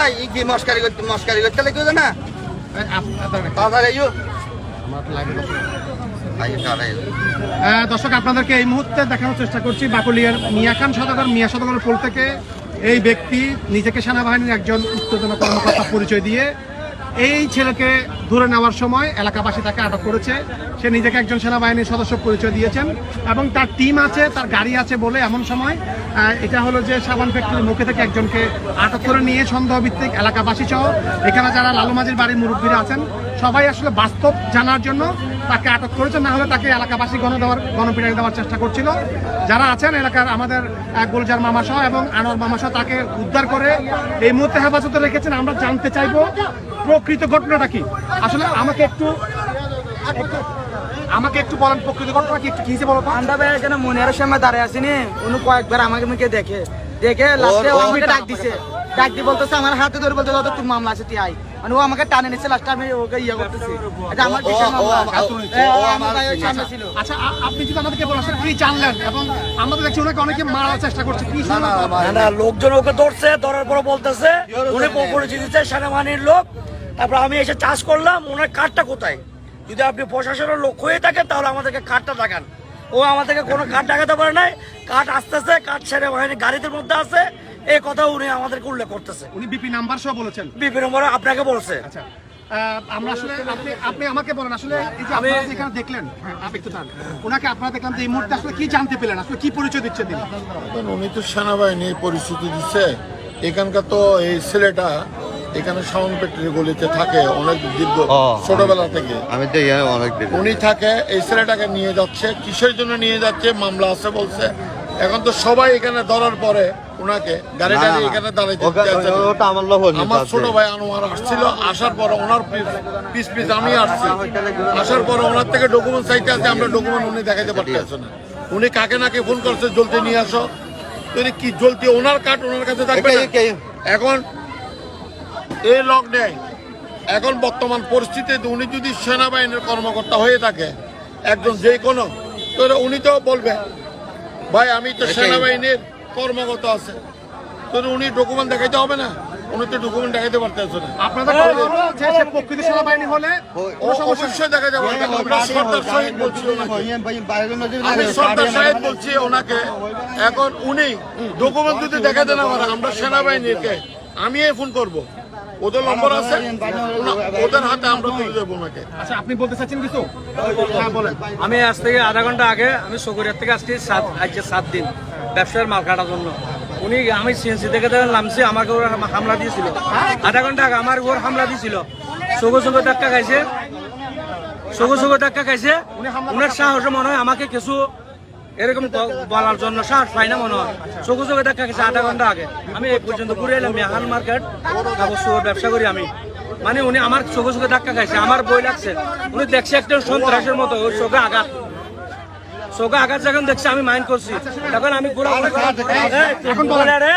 ভাই ই কি মস্কারি করতে মস্কারি করতে লাগে না দর্শক, আপনাদেরকে এই মুহূর্তে দেখানোর চেষ্টা করছি বাকুলিয়ার মিয়াখান সদাগর, মিয়া সদাগরের পোল থেকে। এই ব্যক্তি নিজেকে সেনাবাহিনীর একজন উত্তেজনা কর্মকর্তা পরিচয় দিয়ে এই ছেলেকে ধরে নেওয়ার সময় এলাকাবাসী তাকে আটক করেছে। সে নিজেকে একজন সেনাবাহিনীর সদস্য পরিচয় দিয়েছেন এবং তার টিম আছে, তার গাড়ি আছে বলে এমন সময় এটা হলো যে সাবান ফ্যাক্টরির মুখে থেকে একজনকে আটক করে নিয়ে সন্দেহভিত্তিক এলাকাবাসী সহ, এখানে যারা লালুমাজির বাড়ির মুরব্বীরা আছেন, সবাই আসলে বাস্তব জানার জন্য তাকে আটক করেছে না হলে তাকে এলাকাবাসী গণ দেওয়ার গণপিটানি দেওয়ার চেষ্টা করছিল। যারা আছেন এলাকার আমাদের গুলজার মামা সহ এবং আনোয়ার মামা সহ তাকে উদ্ধার করে এই মুহূর্তে হেফাজতে রেখেছেন। আমরা জানতে চাইব প্রকৃত ঘটনাটা কি? আসলে আমাকে একটু একটু- আমাকে একটু বলেন প্রকৃত ঘটনা কি? একটু কি বলো? ঠান্ডা ভাই এখানে মনের সামনে দাঁড়িয়ে আসিনি উনি কয়েকবার আমাকে মুখে দেখে দেখে লাস্টে ডাক দিছে। ডাক দিয়ে বলতেছে আমার হাতে ধরে বলতে তুই মামলা আছে তুই আই মানে ও আমাকে টানে নিচ্ছে লাস্টে আমি ওকে ইয়ে করতেছি। এটা আমার সামনে ছিল। আচ্ছা আপনি যদি আমাদেরকে বলেন কি জানলেন? এবং আমরা দেখছি ওনাকে অনেকে মারার চেষ্টা করছে। কি না না লোকজন ওকে ধরছে ধরার পর বলতেছে। উনি পরিচিত দিচ্ছে সেনাবাহিনীর লোক। তারপর আমি এসে চাষ করলাম ওনার কার্ডটা কোথায়? যদি আপনি প্রশাসনের লোক হয়ে থাকেন তাহলে আমাদেরকে কার্ডটা দেখান। ও আমাদেরকে কোনো কার্ড দেখাতে পারে নাই। কার্ড আসতেছে কার্ড সেনাবাহিনী গাড়িতে মধ্যে আছে। এই কথা উনি আমাদেরকে উল্লেখ করতেছে। উনি বিপি নাম্বার সহ বলেছেন। বিভিন্ন নম্বরে আপনাকে বলছে। আচ্ছা আহ, আমরা আসলে আপনি আপনি আমাকে বলেন আসলে এই যে আপনারা যেখানে দেখলেন হ্যাঁ, আপনি একটু দাঁড়ান। ওনাকে আপনারা দেখলাম যে এই মুহূর্তে আসলে কি জানতে পেলেন আসলে কি পরিচয় দিচ্ছেন তিনি? উনি তো সেনাবাহিনীর পরিস্থিতি দিচ্ছে এখানকার তো এই ছেলেটা এখানে সাউন্ড ফ্যাক্টরি গলিতে থাকে অনেক দীর্ঘ ছোটবেলা থেকে। আমি তো অনেক উনি থাকে এই ছেলেটাকে নিয়ে যাচ্ছে কিসের জন্য নিয়ে যাচ্ছে মামলা আছে বলছে। এখন তো সবাই এখানে ধরার পরে ওনাকে গাড়ি গাড়ি। এখানে দাঁড়াইতে। ওটা আমার লোক আমার ছোট ভাই আনোয়ার আসছিল আসার পরে ওনার পিস পিস আমি আসছি। আসার পরে ওনার থেকে ডকুমেন্ট চাইতে আছে আমরা ডকুমেন্ট উনি দেখাতে পারতেছে না। উনি কাকে নাকে ফোন করছে জলদি নিয়ে আসো। তো কি জলদি ওনার কার্ড ওনার কাছে থাকবে এখন এই লক নেই। এখন বর্তমান পরিস্থিতিতে উনি যদি সেনাবাহিনীর কর্মকর্তা হয়ে থাকে একজন যে কোনো তো উনি তো বলবে ভাই আমি তো সেনাবাহিনীর কর্মকর্তা আছে তো উনি ডকুমেন্ট দেখাইতে হবে না উনি তো ডকুমেন্ট দেখাইতে পারতেছে না আপনাদের প্রকৃত হলে অবশ্যই দেখা যাবে সর্দার বলছি আমি সর্দার সাহেব বলছি ওনাকে এখন উনি ডকুমেন্ট যদি দেখাতে না পারে আমরা সেনাবাহিনীকে আমি ফোন করব ওদের নম্বর আছে ওদের হাতে আমরা তুলে দেবো ওনাকে আচ্ছা আপনি বলতে চাচ্ছেন কিছু হ্যাঁ বলেন আমি আজ থেকে আধা ঘণ্টা আগে আমি সকুরিয়ার থেকে আসছি সাত আজকে সাত দিন ব্যবসার মাল কাটার জন্য। উনি আমি সিএনসি থেকে নামছি, আমাকে ওরা হামলা দিয়েছিল। আধা ঘণ্টা আগে আমার উপর হামলা দিয়েছিল। সগো সগো ধাক্কা খাইছে। সগো সগো ধাক্কা খাইছে। উনার সাহস মনে হয় আমাকে কিছু এরকম বলার জন্য সাহস পাই না মনে হয়। সগো সগো ধাক্কা খাইছে আধা ঘণ্টা আগে। আমি এই পর্যন্ত ঘুরে এলাম মেহান মার্কেট তারপর ব্যবসা করি আমি। মানে উনি আমার চোখে চোখে ধাক্কা খাইছে, আমার বই লাগছে। উনি দেখছে একটা সন্ত্রাসের মতো, ওর চোখে আঘাত। চোখে আঘাত যখন দেখছে আমি মাইন্ড করছি। তখন আমি পুরো এখন বলে রে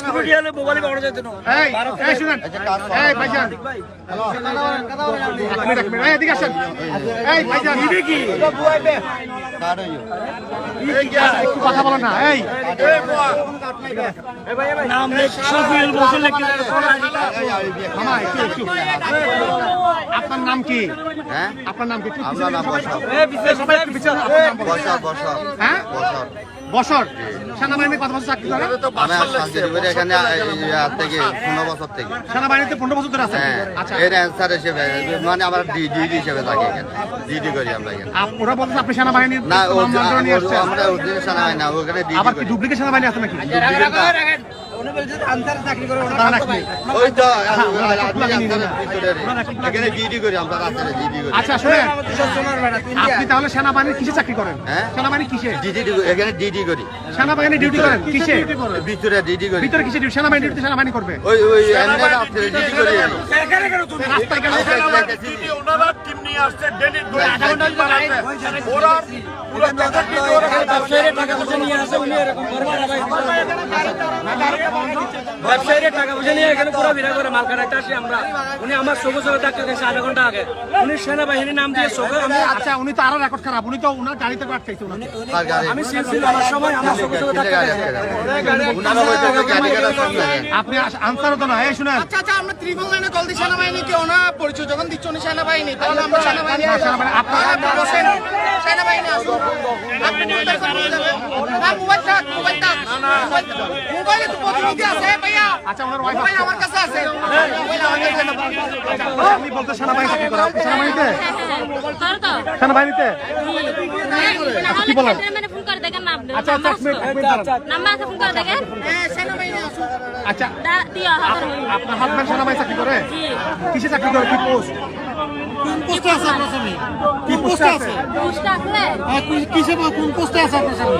স্কুটি হলে মোবাইলে পাওয়া যেত না এই এই শুনেন। এই ভাইজান এক মিনিট এক মিনিট এদিকে আসেন এই ভাইজান কি একটু কথা না। এই। নাম আপনার নাম কি? হ্যাঁ? আপনার নাম কি? একটু নাম বসাও। সবাই একটু পিছনে আপনার নাম হ্যাঁ? বছর সেনাবাহিনী কত বছর চাকরি করেন? এখানে থেকে। পনেরো বছর থেকে। সেনাবাহিনীতে পনেরো বছর ধরে আছেন? হ্যাঁ। আচ্ছা। এর অ্যান্সার হিসেবে মানে আমার ডিডি হিসেবে থাকি এখানে। ডিডি করি আমরা এখানে। ওরা বলছে আপনি সেনাবাহিনীর না আমরা ওদের সাথে না ওখানে আবার কি ডুপ্লিকেট সেনাবাহিনী আছে নাকি? হ্যাঁ, আপনি আচ্ছা তাহলে সেনাবাহিনীর কিসে চাকরি করেন হ্যাঁ? সেনাবাহিনী কিসে ডিডি এখানে ডিডি করি সেনাবাহিনী ডিউটি করেন কিসে ভিতরে ডিডি করি ভিতরে কিসে ডিউটি সেনাবাহিনী ডিউটি সেনাবাহিনী করবে ওই ওই ডিডি করি রাস্তায় গেলে ওনারা টিম নিয়ে আসছে ডেলি ওরা পুরো টাকা আসে উনি এরকম ব্যবসায়ীরা টাকা পয়সা নিয়ে এখানে পুরো ভিড়া করে মাল কাটাইতে আসি আমরা। উনি আমার চোখে চোখে ধাক্কা গেছে আধা ঘণ্টা আগে। উনি সেনাবাহিনীর নাম দিয়ে চোখে আমি আচ্ছা উনি তো আরও রেকর্ড খারাপ। উনি তো উনার গাড়িতে আটকাইছে আমি সিএনসি আমার সময় আমার চোখে চোখে ধাক্কা। আপনি আনসার তো না। এই শুনেন। আচ্ছা আচ্ছা আমরা ত্রিপল লাইনে কল দিই সেনাবাহিনী কেউ না? পরিচয় যখন দিচ্ছ উনি সেনাবাহিনী তাহলে আমরা সেনাবাহিনী সেনাবাহিনী, আপনারা- সেনাবাহিনী আসুন আপনি মোবাইল ফোন যাবেন? না মোবাইল থাক মোবাইল তো প্রতিনিধি আছে ভাইয়া। আচ্ছা ওনার ওয়াইফ মোবাইল আমার কাছে আছে। মোবাইল আমার কাছে। আপনি বলতে সেনাবাহিনী চাকরি করে সেনাবাহিনীতে। সেনাবাহিনীতে? কি বলেন? ফোন করে দেখেন না আপনি আচ্ছা আচ্ছা দাঁড়ান। নাম্বার আছে। ফোন করে দেখেন হ্যাঁ সেনাবাহিনী আচ্ছা। আপনার হাজব্যান্ড সেনাবাহিনী চাকরি করে? কিসে চাকরি করে? কি পোস্ট পোস্টে আছে আপনার স্বামী কি পোস্টে আছে আছে কিসে কোন পোস্টে আছে আপনার স্বামী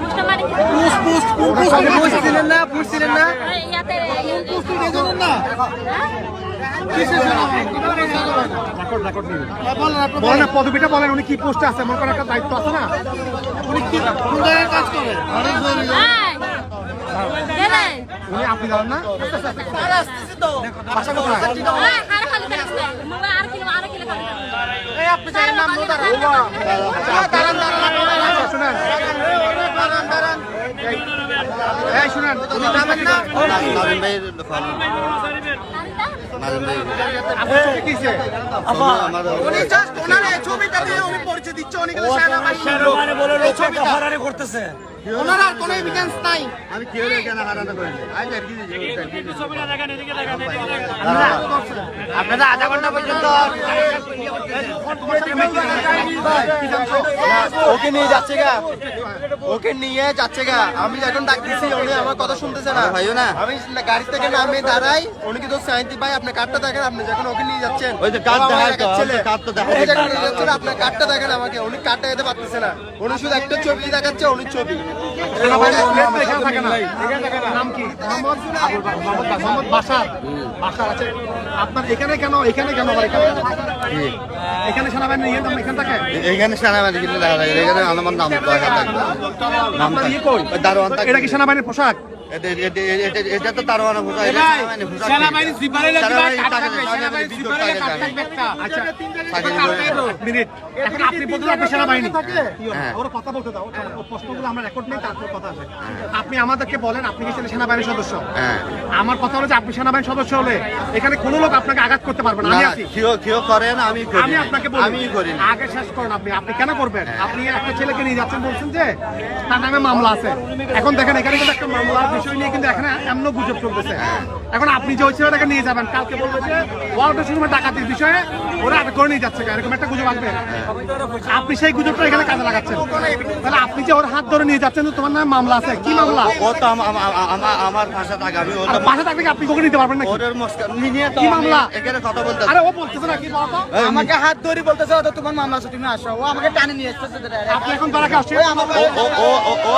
পোস্টে মানে পোস্ট পোস্ট কোন পোস্টে পোস্ট ছিলেন না পোস্ট ছিলেন না জানেন বলেন পদবিটা বলেন উনি কি পোস্টে আছে মনে করেন একটা দায়িত্ব আছে না উনি কি কোন জায়গায় কাজ করে উনি আপনি জানেন না ছবিটা দিয়ে উনি পরিচয় দিচ্ছে ফারারি করতেছে ওনার আর কোনো এভিডেন্স নাই। আমি কেউ এখানে হারানো করিনি আজ আর কি আপনারা আধা ঘণ্টা পর্যন্ত ওকে নিয়ে যাচ্ছে গা। ওকে নিয়ে যাচ্ছে গা। আমি এখন ডাক দিছি উনি আমার কথা শুনতেছে না। ভাইও না? আমি গাড়ি থেকে নামে দাঁড়াই উনি কিন্তু সাইন্তি ভাই আপনার কার্ডটা দেখেন আপনি যখন ওকে নিয়ে যাচ্ছেন ওই যে কার্ড আপনার কার্ডটা দেখেন আমাকে। উনি কার্ডটা যেতে পারতেছে না। উনি শুধু একটা ছবি দেখাচ্ছে উনি ছবি। আপনার এখানে কেন এখানে কেন আবার এখানে এখানে সেনাবাহিনী এখানে থাকে এখানে সেনাবাহিনী কিন্তু দেখা যায় এখানে আমার নাম দরকার থাকবে নাম আপনার থাকে। ইয়ে দারোয়ান এটা কি সেনাবাহিনীর পোশাক? এটা- তো দারোয়ান পোশাক, এটা সেনাবাহিনী পোশাক। সেনাবাহিনী থাকে, সেনাবাহিনী বিদ্যুৎ থাকে, থাকে। আচ্ছা থাকে যে- এক মিনিট। এখন আপনি বলতে আপনি সেনাবাহিনী। হ্যাঁ। ওরা কথা বলতে দাও। ও প্রশ্নগুলো আমরা রেকর্ড নেই তারপর কথা আছে আপনি আমাদেরকে বলেন আপনি কি সেনাবাহিনীর সদস্য? হ্যাঁ। আমার কথা হলো যে আপনি সেনাবাহিনীর সদস্য হলে এখানে কোনো লোক আপনাকে আঘাত করতে পারবে না। আমি আছি। কেউ কেউ করে না আমি করি আমি আপনাকে বলি। আমি করি না। আগে শেষ করেন আপনি। আপনি কেন করবেন? আপনি একটা ছেলেকে নিয়ে যাচ্ছেন বলছেন যে তার নামে মামলা আছে। এখন দেখেন এখানে কিন্তু একটা মামলার বিষয় নিয়ে কিন্তু এখানে এমন গুজব চলতেছে এখন আপনি যে ওই ছেলেটাকে নিয়ে যাবেন কালকে বলবে যে ডাকাতির বিষয়ে ওরা আটক করে নিয়ে যাচ্ছে এরকম একটা গুজব আসবে আপনি সেই গুজবটা এখানে কাজে লাগাচ্ছেন তাহলে আপনি যে ওর হাত ধরে নিয়ে যাচ্ছেন তোমার নামে মামলা আছে কি মামলা ও তো আম- আম- আম- আমার আমার ভাষা থাকে আমি ওর বাসা থাকলে আপনি কখন নিতে পারবেন মস্কা নিয়ে তো কি মামলা? এখানে কথা বলতে আরে ও বলতেছে না কি বলতো আমাকে হাত ধরে বলতেছে "ও তো তোমার মামলা আছে তুমি আসো ও আমাকে টানে নিয়ে এসেছে আপনি এখন তারা আসছে ও ও ও ও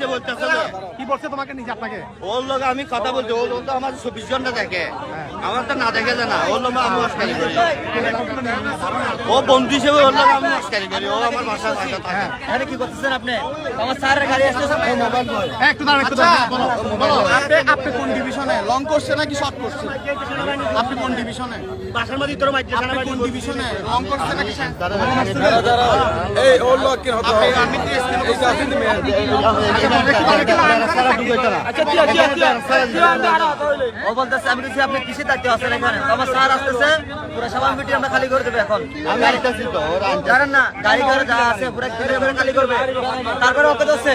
ও ও আমার নিজে বলতেছে না। কি বলছে তোমাকে নিজে আপনাকে? ওর লোক আমি কথা বলছি ওর তো আমার চব্বিশ ঘণ্টা দেখে। আমার তো না দেখে না ওর লোক আমি মস্কারি করি। ও বন্ধু হিসেবে ওর লোক আমি মস্কারি করি ও আমার ভাষা ভাষা থাকে। এখানে কি করতেছেন আপনি? আমার স্যারের গাড়ি আসতেছে মোবাইল বয় একটু দাঁড়ান একটু বলো আপনি আপনি কোন ডিভিশনে লং করছে নাকি শর্ট করছে? আপনি কোন ডিভিশনে বাসার মধ্যে তোর মাইকে আপনি কোন ডিভিশনে লং করছে নাকি? এই ওর লোক কি হতো আপনি আমি তো এসকে ও বলতেছে আমি বলছি আপনি কিসে দায়িত্ব আছেন এখানে? আমার স্যার আসতেছে পুরো সবার মিটিং আমরা খালি করে দেবো এখন। আমি তো জানেন না গাড়ি ঘরে যা আছে পুরো ঘিরে ঘিরে খালি করবে। তারপরে ওকে ধরছে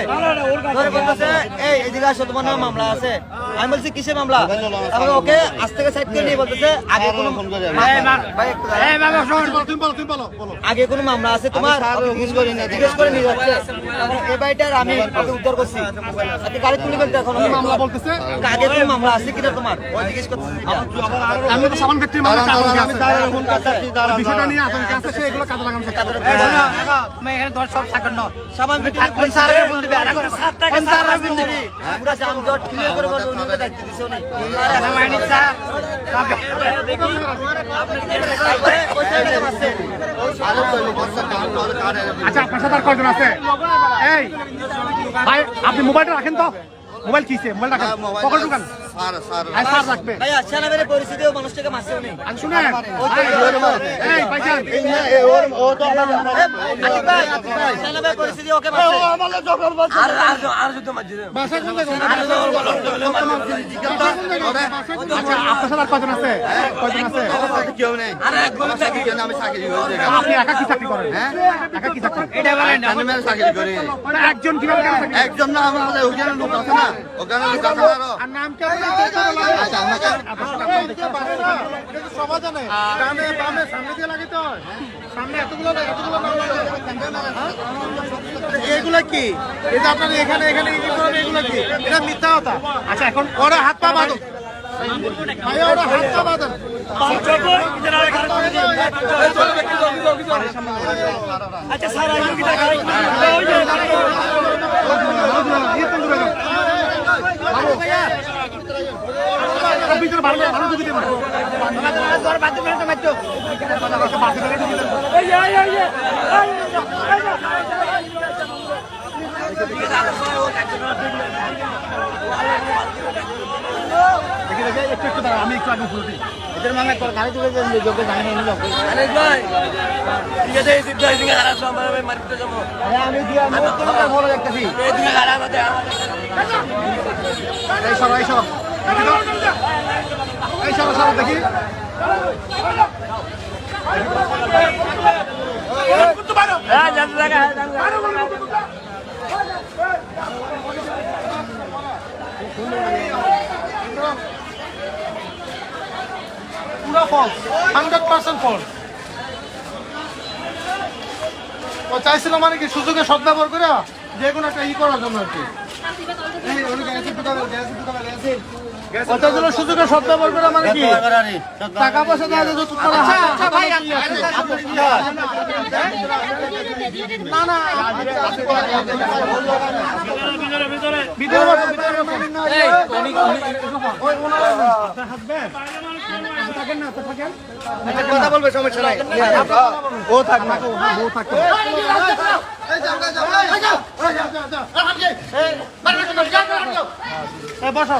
ধরে বলতেছে এই এদিকে আসো তোমার নামে মামলা আছে। আমি বলছি কিসে মামলা? তারপরে ওকে আজ থেকে সাইড করে নিয়ে বলতেছে আগে কোনো ফোন করে। ভাই একটু তুমি বলো তুমি বলো বলো আগে কোনো মামলা আছে তোমার? জিজ্ঞেস করে নিয়ে যাচ্ছে। এই বাড়িটার আমি ওকে উদ্ধার করছি। আপনি গাড়ি তুলে ফেলতে এখন মামলা বলতেছে। আগে কোনো মামলা আছে কিনা তোমার? ওই জিজ্ঞেস করতেছি। আমি তো সামান ব্যক্তি মামলা বিষয়টা নিয়ে আতঙ্ক আছে সে এগুলো কাজে লাগানো চেষ্টা করে সাবান ভিতরে কোন স্যারের ফোন দিবে কোন স্যারের ফোন দিবি পুরো জাম জট ক্লিয়ার করে বলব উনি তো দায়িত্ব দিছে উনি। রামায়ণী স্যার আচ্ছা আপনার সাথে আর কয়জন আছে? এই ভাই আপনি মোবাইলটা রাখেন তো। মোবাইল কিসে মোবাইল রাখেন। হ্যাঁ, পকেট ঢুকান। Sir sir. আর স্যার রাখবে। ভাইয়া সেনাবাহিনীর পরিস্থিতিও মানুষটাকে মারছে উনি। আর শুনেন এই ভাইজান সেনাবাহিনীর পরিস্থিতি ওকে মারছে। আর আর আর যুদ্ধ মারছে বাসা কোন আচ্ছা আপনার সাথে আর আছে? কয়জন আছে? কেউ নেই। আর এক গুলি চাকি আমি চাকরি করি। আপনি একা কি চাকরি করেন? হ্যাঁ? একা কি চাকরি আমি চাকরি করি। মানে একজন কীভাবে? একজন না আমাদের ওখানে লোক আছে না। ওখানে লোক আছে আর। নাম আচ্ছা এগুলো কি আপনার এখানে এখানে এগুলো কি এটা মিথ্যা কথা আচ্ছা এখন ওরা হাত পা বাঁধো ওরা হাত পা বাঁধো আচ্ছা স্যার আমি একটু আমি একটু আগে সিদ্ধ এই দিকে হারাস আমার ভাই মারতে যাব আমি দিয়ে আমি তোমাকে এই দিকে আমাদের এই সরো এই দেখি। হান্ড্রেড পার্সেন্ট ও চাইছিল মানে কি, সুযোগে সদ্ব্যবহার করে যে কোনো একটা ই করার জন্য আর কি। এই, ওই গ্যাসের দোকানে, গ্যাসের দোকানে, গ্যাসের। ওটার জন্য সুযোগে সদ্ব্যবহার করে মানে কি টাকা পয়সা দেওয়া যায় যৌতুক করা হয়। আচ্ছা ভাই? না না ভিতরে বসো, ভিতরে বসো। ওই ওনারা থাকেন না তো থাকেন। কথা বলবে সমস্যা নাই। ও থাক না ও থাক। বসো।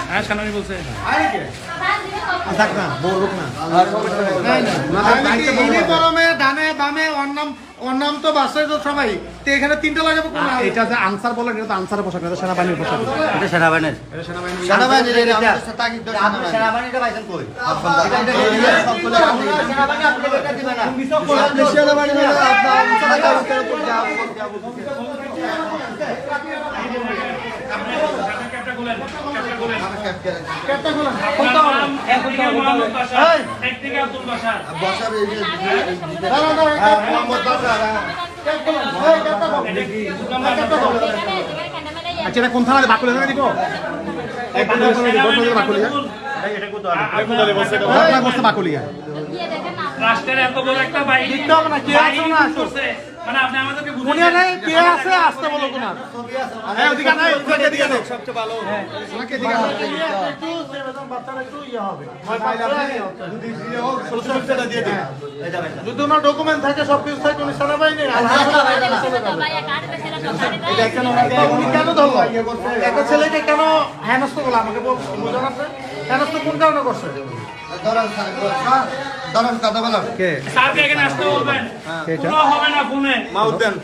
হ্যাঁ তো বাসে তো সবাই এখানে তিনটা লাগাবো এটা যে আনসার বলে এটা তো আনসারের পোশাক এটা সেনাবাহিনীর আচ্ছা এটা কোন থানায় বাকুলে থানা দিব? বাকুলিয়া? বাকুলিয়া? রাষ্ট্রের এত বড় একটা দিতে হবে না, কে আছে না? মানে আপনি আমাদেরকে বুঝিয়ে নেই কে আছে আসতে বলো কোন হ্যাঁ ওদিকে নাই ওদিকে দিকে নেই সবচেয়ে ভালো। হ্যাঁ দিকে একটু বাচ্চারা একটু ইয়ে হবে ভয় পাইলে আপনি যদি দিয়ে হোক সুরক্ষাটা দিয়ে দিন। যদি ওনার ডকুমেন্ট থাকে সব কিছু থাকে উনি সেনাবাহিনী এটা কেন উনি কেন ধরলো? একটা ছেলেকে কেন হেনস্থ করল? আমাকে বোঝান আপনি হেনস্থ কোন কারণে করছে? ধরেন ধরেন কথা বলেন কে? স্যারকে এখানে আসতে বলবেন। কোনো হবে না ফোনে।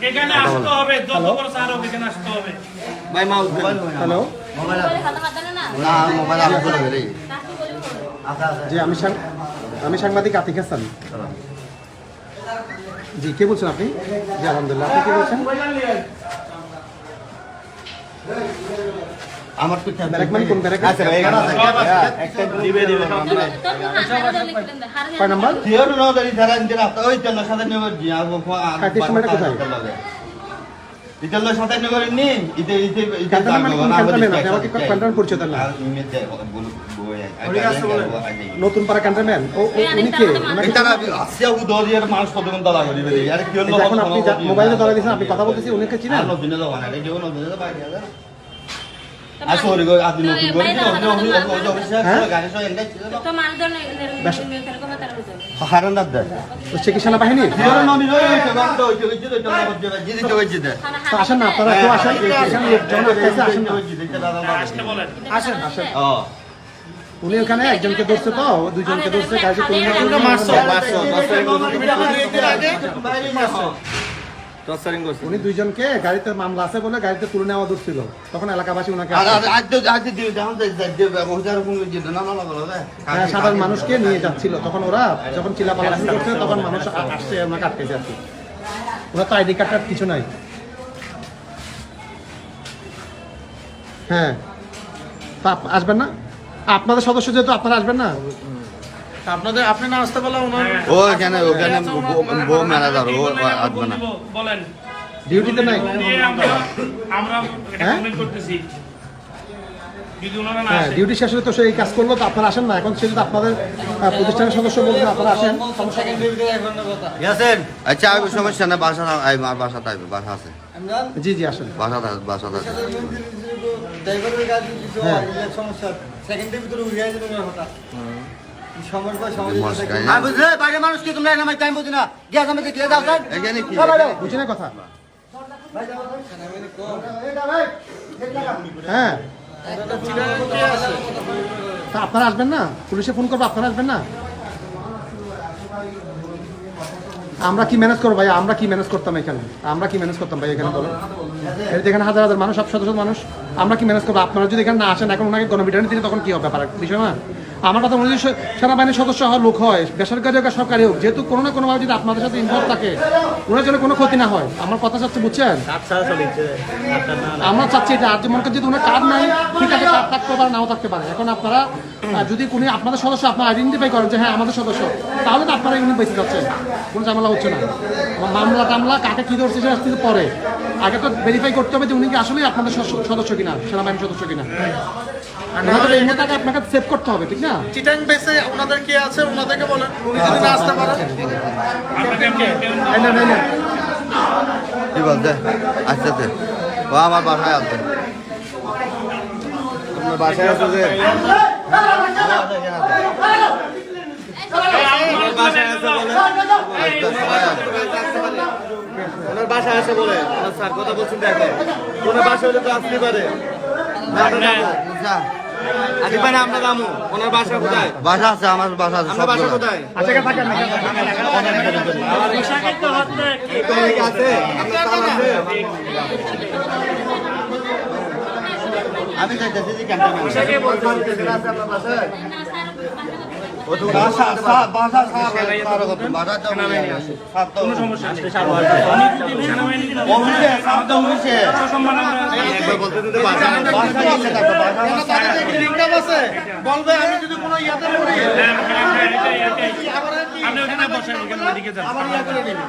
এখানে আসতে হবে যত বড় স্যার হোক এখানে আসতে হবে। ভাই মাউস দেন। হ্যালো? না? মোবাইল আমি বলে গেলি জি আমি সাং- আমি সাংবাদিক আতিক হাসান। জি কে বলছেন আপনি? জি আলহামদুলিল্লাহ। আপনি কে বলছেন? আমার তো ব্যারাক মানে কোন ব্যারাক আচ্ছা এখানে আছে একটা দিবে দিবে কয় নাম্বার? থিওর নো দাঁড়ি যে রাস্তা ওই তেল সাথে নেবার জি আর কাটির সময়টা কোথায়? ইতেল সাথে নেবার নি ইতে ইতে ইতে ক্যান্টনমেন্ট মানে নতুন পাড়া ও উনি কে? মানুষ কত আরে কি হলো এখন আপনি মোবাইলে ধরা দিয়েছেন আপনি কথা বলতেছি উনিকে চিনেন? নতুন দাও না এটা যেও নতুন দাও বাইরে আর সরি গো আপনি নতুন করে কি অন্য অন্য অন্য অফিসে গাড়ি সহ এন্ডাই ছিল তো মানদণ্ড এরকম তার বুঝো হারান দাদ দে তো সে কি সেনাবাহিনী দিরা নমি রই তো বান্দ হইছে হইছে তো না করতে জিদি তো হইছে দে তো আসেন না আপনারা কেউ আসেন আসেন আসেন আসেন ও উনি ওখানে একজনকে ধরছে তো দুইজনকে ধরছে গাড়িতে তুলে উনি দুইজনকে গাড়িতে মামলা আছে বলে গাড়িতে তুলে নেওয়া ধরছিল তখন এলাকাবাসী ওনাকে দে হ্যাঁ, সাধারণ মানুষকে নিয়ে যাচ্ছিল। তখন ওরা যখন চিলাপালা শুরু করছে তখন মানুষ আসছে ওনাকে আটকেছে আর কি ওরা তো আইডি কার্ডটার কিছু নাই। হ্যাঁ। তা আপ- আসবেন না? আপনাদের সদস্য যেহেতু আপনারা আসবেন না? আপনাদের আপনি না আসতে বলা ওনার ও এখানে ওখানে বউ ধরো ও আসবে না। বলেন। ডিউটিতে নাই? আমরা আমরা হ্যাঁ? কমেন্ট করতেছি। হ্যাঁ ডিউটি শেষ হলে তো সে এই কাজ করল তো আপনারা আসেন না। এখন সে যদি আপনাদের প্রতিষ্ঠানের সদস্য বলছেন আপনারা আসেন। আচ্ছা আমি সমস্যা না বাসা না আই বাসা তাইবে বাসা আছে। জি জি আসেন। বাসা বাসা আছে ড্রাইভারের কিছু হ্যাঁ। সমস্যা সেকেন্ডের ভিতরে উড়িয়ে যাবে তোমার হঠাৎ সমস্যা মস্কা সমস্যা বুঝলে বাইরে মানুষ কি তোমরা নামাই টাইম বুঝি না? গ্যাস আমাকে দিয়ে দাও স্যার এখানে কি? বুঝি না কথা। হ্যাঁ। আপনারা আসবেন না? পুলিশে ফোন করব আপনারা আসবেন না? আমরা কি ম্যানেজ করব ভাই? আমরা কি ম্যানেজ করতাম এখানে? আমরা কি ম্যানেজ করতাম ভাই এখানে বলো? এখানে হাজার হাজার মানুষ সব শত শত মানুষ আমরা কি ম্যানেজ করব? আপনারা যদি এখানে না আসেন এখন ওনাকে গণবিধানে দিলে তখন কি হবে? ব্যাপার বিষয় না? আমার কথা মনে হয় সেনাবাহিনীর সদস্য হওয়ার লোক হয় বেসরকারি হোক সরকারি হোক যেহেতু কোনো না কোনোভাবে যদি আপনাদের সাথে ইনভলভ থাকে ওনার জন্য কোনো ক্ষতি না হয়। আমার কথা চাচ্ছে বুঝছেন? আমরা চাচ্ছি এটা আর যে মনে যদি ওনার কার্ড নাই ঠিক আছে কার্ড থাকতে পারে নাও থাকতে পারে। এখন আপনারা যদি কোনো আপনাদের সদস্য আপনারা আইডেন্টিফাই করেন যে হ্যাঁ আমাদের সদস্য তাহলে তো আপনারা ইউনিট বেঁচে যাচ্ছে কোনো ঝামেলা হচ্ছে না। মামলা টামলা কাকে কী ধরছে সেটা আসতে পরে। আগে তো ভেরিফাই করতে হবে যে উনি কি আসলেই আপনাদের সদস্য- সদস্য কিনা সেনাবাহিনীর সদস্য কিনা। ওনাদের এই মুহূর্তে আপনাকে সেভ করতে হবে ঠিক না? চিটাং বেসে ওনাদের কে আছে? ওনাদেরকে বলেন। উনি যদি না আসতে পারেন। কি বলতে আচ্ছা তে। ও আমার বাসায় আসবে আপনার বাসায় আছে যে? ওনার বাসা আছে বলে। স্যার কথা বলছেন দেখো। ওনার বাসা হলে তো আসতে পারে। আদি পারে আমরা দামু ওনার বাসা কোথায়? বাসা আছে আমার বাসা আছে সব কোথায়? আচ্ছা থাকেন, আমি যে বলবে আমি যদি কোনো ইয়াতে পড়ি আপনি ওখানে বসেন ওখানে ওইদিকে যান আবার ইয়া করে নিবি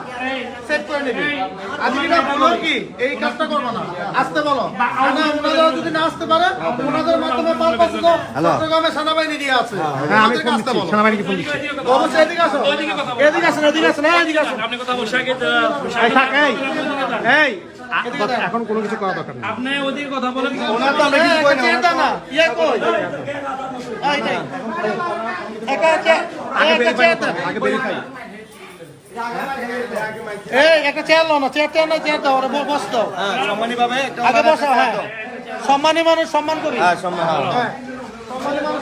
সেট করে নিবি আজকে না বলো কি এই কাজটা করব না আসতে বলো না ওনারা যদি না আসতে পারে ওনাদের মাধ্যমে পারপাস তো হ্যালো। চট্টগ্রামে সেনাবাহিনী দিয়ে আছে হ্যাঁ আমি আসতে বলো সেনাবাহিনীকে ফোন দিচ্ছি। অবশ্যই এদিকে আসো। এদিকে আসেন এদিকে আসেন হ্যাঁ, এদিকে আসেন আপনি কথা বসে আগে থাক, এই, এই, এখন কোনো কিছু করা দরকার নেই। আপনি ওদিকে কথা বলেন ওনার তো আমরা কিছু কই না চিন্তা না ইয়ে কই? একা চেয়ার। আগে এই একটা চেয়ার লো না চেয়ার চেয়ার না চেয়ার দাও ওরা বস দাও সম্মানী পাবে আগে বসো হ্যাঁ। সম্মানী মানুষ সম্মান করি। হ্যাঁ সম্মান হ্যাঁ। সম্মানী মানুষ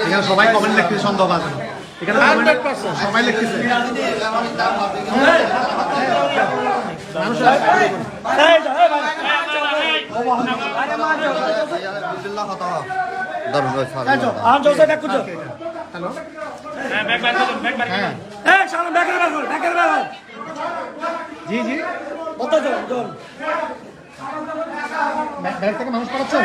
এখানে সবাই কমেন্ট লিখতেছে সন্দেহ আছে এখানে সবাই লিখতেছে করছ হ্যাঁ কর জি জি। কত জন জন ব্যাগ থেকে মানুষ পাঠাচ্ছেন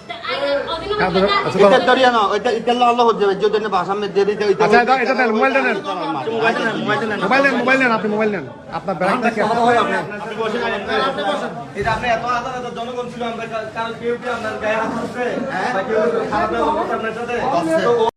আপনার ব্যাংকটা কি জনগণ ছিল আমাদের